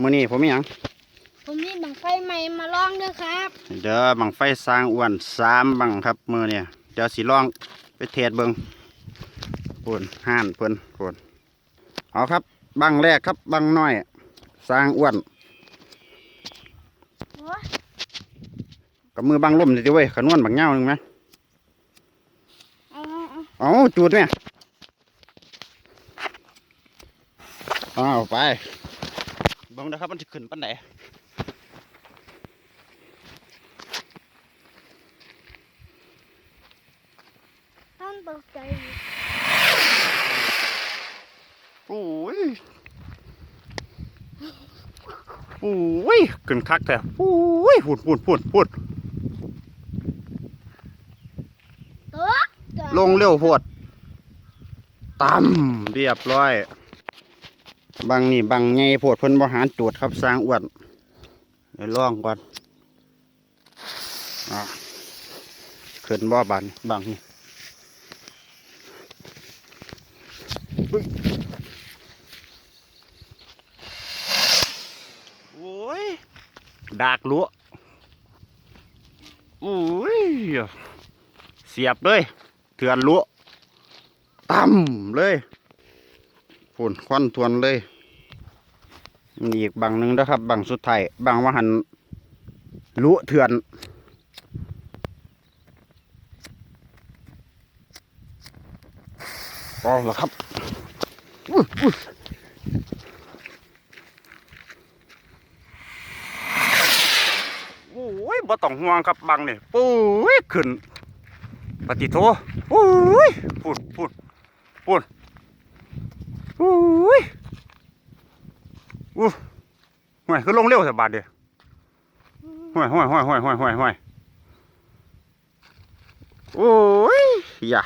มื้อนี้ผมมีหยังผมมีบังไฟใหม่มาลองด้วยครับเดี๋ยวบังไฟสร้างอ้วนสามบังครับมื้อเนี่ยเดี๋ยวสิลองไปเทศเบิ่งปุ่นห่านเพิ่นปุ่นเอาครับ บังแรกครับบังน้อย สร้างอ้วนโอ้ยกับมือบังล่มสิเว้ยขนวนบังเงาหนึ่งไหมเอาเอาเอาเอาจูดไหมเอาไป เบิ่งนะครับมันจะขึ้นปันไหนต้องตกใจโอ้ยโอ้ยขึ้นคักแต่โอ้ยพูดพูดพูดพูดตัวตัวลงเร็วโพดต่ำเรียบร้อย บางนี่บางไงโพดเพิ่นบริหารจูดครับสร้างอ้วนเดี๋ยวลองก่อนอะขึ้นบ่บานบางนี่โอ้ยดากลัวโอ้ยเสียบเลยเถื่อนลัวตั้มเลย ฝนควันทวนเลยมีอีกบังหนึ่งนะครับบังสุดท้ายบังว่าหันลุเถื่อนพอแล้วครับโอ้ยบ่ต้องห่วงครับบังนี่ปุ้ยขึ้นปฏิโทโอ้ยพูดพูดพูด อุ้ยอู้ห่วยคือลงเร็วสบาดเดียวห่วยห่วยห่วยห่วยห่วยห่วยห่วยโอ้ยอย่า